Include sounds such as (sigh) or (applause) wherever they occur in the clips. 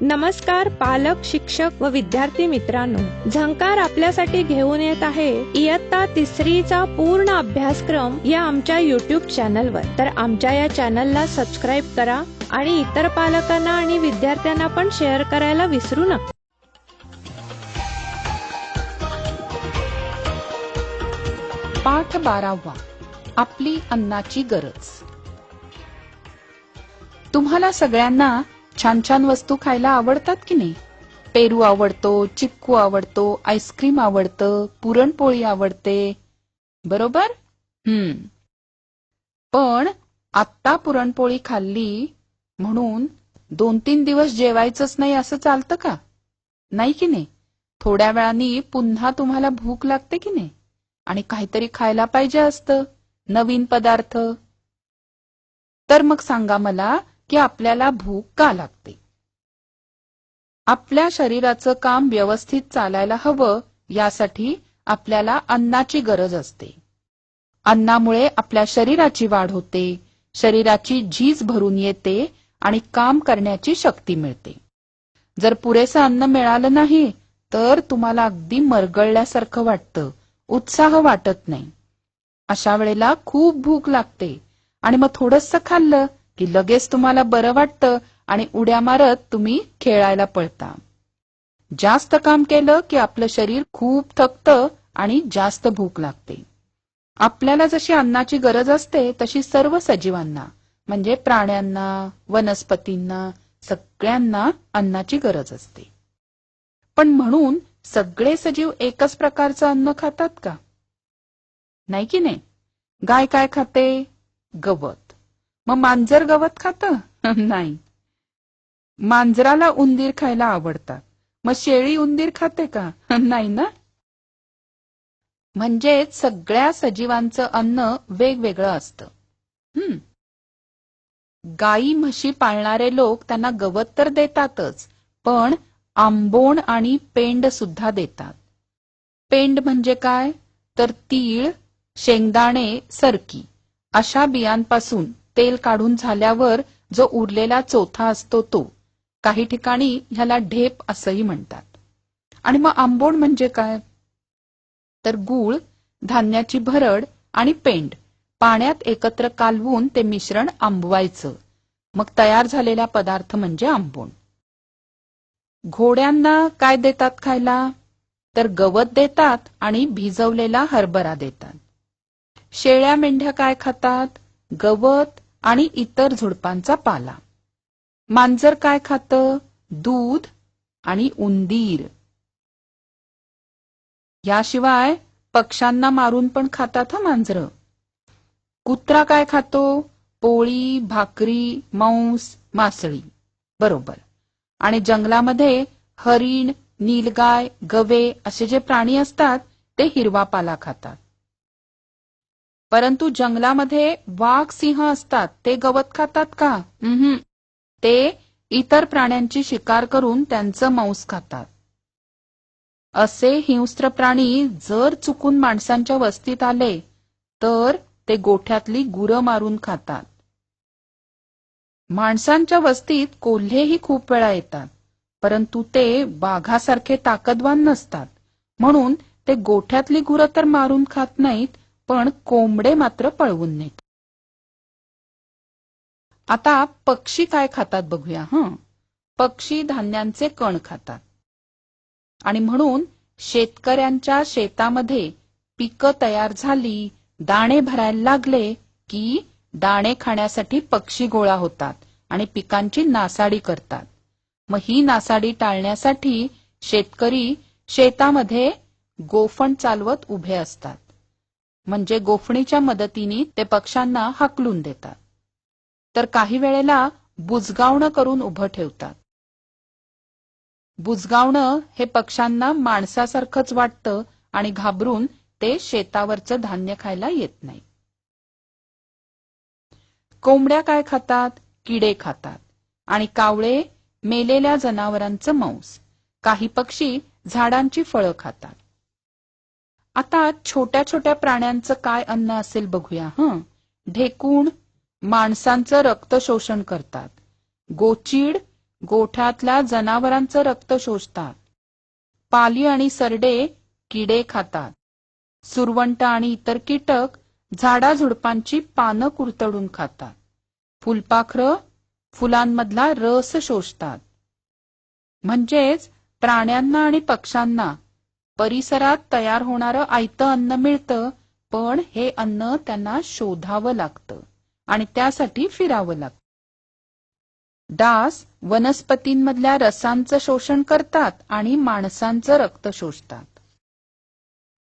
नमस्कार पालक शिक्षक व विद्यार्थी मित्रांनो. झंकार आपल्यासाठी घेऊन येत आहे इयत्ता तिसरीचा पूर्ण अभ्यासक्रम या आमच्या युट्यूब चॅनलवर तर आमच्या या चॅनलला सबस्क्राईब करा आणि इतर पालकांना आणि विद्यार्थ्यांना पण शेअर करायला विसरू नका. पाठ बारावा. आपली अन्नाची गरज. तुम्हाला सगळ्यांना छान छान वस्तू खायला आवडतात की नाही? पेरू आवडतो चिक्कू आवडतो आईस्क्रीम आवडतं पुरणपोळी आवडते. बरोबर? हम्म. पण आत्ता पुरणपोळी खाल्ली म्हणून दोन तीन दिवस जेवायचंच नाही असं चालतं का? नाही की नाही? थोड्या वेळानी पुन्हा तुम्हाला भूक लागते की नाही? आणि काहीतरी खायला पाहिजे असतं. नवीन पदार्थ. तर मग सांगा मला की आपल्याला भूक का लागते? आपल्या शरीराचं काम व्यवस्थित चालायला हवं यासाठी आपल्याला अन्नाची गरज असते. अन्नामुळे आपल्या शरीराची वाढ होते शरीराची झीज भरून येते आणि काम करण्याची शक्ती मिळते. जर पुरेसं अन्न मिळालं नाही तर तुम्हाला अगदी मरगळल्यासारखं वाटतं उत्साह वाटत नाही. अशा वेळेला खूप भूक लागते आणि मग थोडस खाल्लं की लगेच तुम्हाला बरं वाटतं आणि उड्या मारत तुम्ही खेळायला पळता. जास्त काम केलं की आपलं शरीर खूप थकतं आणि जास्त भूक लागते. आपल्याला जशी अन्नाची गरज असते तशी सर्व सजीवांना म्हणजे प्राण्यांना वनस्पतींना सगळ्यांना अन्नाची गरज असते. पण म्हणून सगळे सजीव एकच प्रकारचं अन्न खातात का? नाही की नाही? गाय काय खाते? गवत. मग मांजर गवत खात? (laughs) नाही. मांजराला उंदीर खायला आवडतात. मग शेळी उंदीर खाते का? (laughs) नाही ना? म्हणजेच सगळ्या सजीवांचं अन्न वेगवेगळं असतं. हम्म. गाई म्हशी पाळणारे लोक त्यांना गवत तर देतातच पण आंबोण आणि पेंड सुद्धा देतात. पेंड म्हणजे काय? तर तीळ शेंगदाणे सरकी अशा बियांपासून तेल काढून झाल्यावर जो उरलेला चोथा असतो तो काही ठिकाणी ह्याला ढेप असंही म्हणतात. आणि मग आंबोण म्हणजे काय? तर गूळ धान्याची भरड आणि पेंड पाण्यात एकत्र कालवून ते मिश्रण आंबवायचं. मग तयार झालेला पदार्थ म्हणजे आंबोण. घोड्यांना काय देतात खायला? तर गवत देतात आणि भिजवलेला हरभरा देतात. शेळ्या मेंढ्या काय खातात? गवत आणि इतर झुडपांचा पाला. मांजर काय खातं? दूध आणि उंदीर. याशिवाय पक्ष्यांना मारून पण खातात हा मांजर. कुत्रा काय खातो? पोळी भाकरी मांस मासळी. बरोबर. आणि जंगलामध्ये हरिण नीलगाय गवे असे जे प्राणी असतात ते हिरवा पाला खातात. परंतु जंगलामध्ये वाघ सिंह असतात ते गवत खातात का? ते इतर प्राण्यांची शिकार करून त्यांचं मांस खातात. असे हिंस्त्र प्राणी जर चुकून माणसांच्या वस्तीत आले तर ते गोठ्यातली गुरं मारून खातात. माणसांच्या वस्तीत कोल्हेही खूप वेळा येतात परंतु ते बाघासारखे ताकदवान नसतात. म्हणून ते गोठ्यातली गुरं तर मारून खात नाहीत पण कोंबडे मात्र पळवून नेत. आता पक्षी काय खातात बघूया हं? पक्षी धान्यांचे कण खातात. आणि म्हणून शेतकऱ्यांच्या शेतामध्ये पिकं तयार झाली दाणे भरायला लागले की दाणे खाण्यासाठी पक्षी गोळा होतात आणि पिकांची नासाडी करतात. मग ही नासाडी टाळण्यासाठी शेतकरी शेतामध्ये गोफण चालवत उभे असतात. म्हणजे गोफणीच्या मदतीने ते पक्ष्यांना हाकलून देतात. तर काही वेळेला बुजगावणं करून उभं ठेवतात. बुजगावणं हे पक्ष्यांना माणसासारखंच वाटतं आणि घाबरून ते शेतावरचं धान्य खायला येत नाही. कोंबड्या काय खातात? किडे खातात. आणि कावळे मेलेल्या जनावरांचं मांस. काही पक्षी झाडांची फळं खातात. आता छोट्या छोट्या प्राण्यांचं काय अन्न असेल बघूया हं? ढेकूण माणसांचं रक्त शोषण करतात. गोचीड गोठ्यातल्या जनावरांचं रक्त शोषतात. पाली आणि सरडे किडे खातात. सुरवंट आणि इतर कीटक झाडाझुडपांची पानं कुरतडून खातात. फुलपाखरं फुलांमधला रस शोषतात. म्हणजेच प्राण्यांना आणि पक्ष्यांना परिसरात तयार होणारं आयतं अन्न मिळतं पण हे अन्न त्यांना शोधावं लागतं आणि त्यासाठी फिरावं लागतं. डास वनस्पतींमधल्या रसांचं शोषण करतात आणि माणसांचं रक्त शोषतात.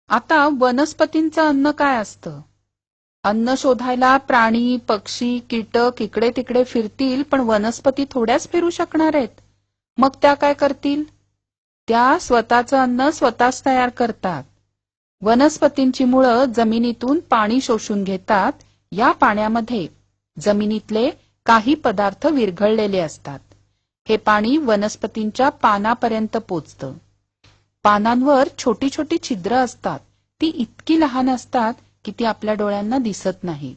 आता वनस्पतींचं अन्न काय असतं? अन्न शोधायला प्राणी पक्षी कीटक इकडे तिकडे फिरतील पण वनस्पती थोड्याच फिरू शकणार आहेत. मग त्या काय करतील? त्या स्वतःचं अन्न स्वतःच तयार करतात. वनस्पतींची मुळं जमिनीतून पाणी शोषून घेतात. या पाण्यामध्ये जमिनीतले काही पदार्थ विरघळलेले असतात. हे पाणी वनस्पतींच्या पानापर्यंत पोचतं. पानांवर छोटी छोटी छिद्र असतात. ती इतकी लहान असतात की ती आपल्या डोळ्यांना दिसत नाही.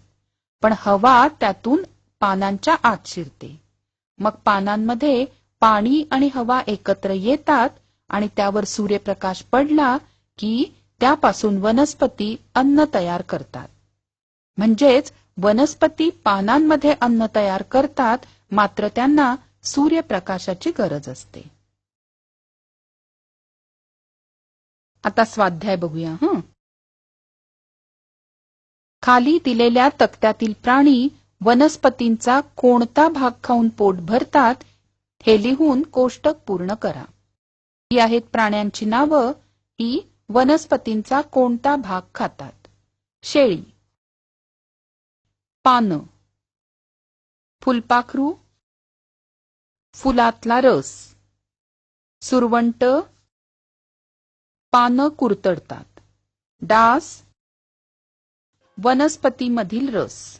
पण हवा त्यातून पानांच्या आत शिरते. मग पानांमध्ये पाणी आणि हवा एकत्र येतात आणि त्यावर सूर्यप्रकाश पडला की त्यापासून वनस्पती अन्न तयार करतात. म्हणजेच वनस्पती पानांमध्ये अन्न तयार करतात मात्र त्यांना सूर्यप्रकाशाची गरज असते. आता स्वाध्याय बघूया हं. खाली दिलेल्या तक्त्यातील प्राणी वनस्पतींचा कोणता भाग खाऊन पोट भरतात हे लिहून कोष्टक पूर्ण करा. ही आहेत प्राण्यांची नावं ही वनस्पतींचा कोणता भाग खातात? शेळी. पानं. फुलपाखरू. फुलातला रस. सुरवंट. पानं कुरतडतात. डास. वनस्पतीमधील रस.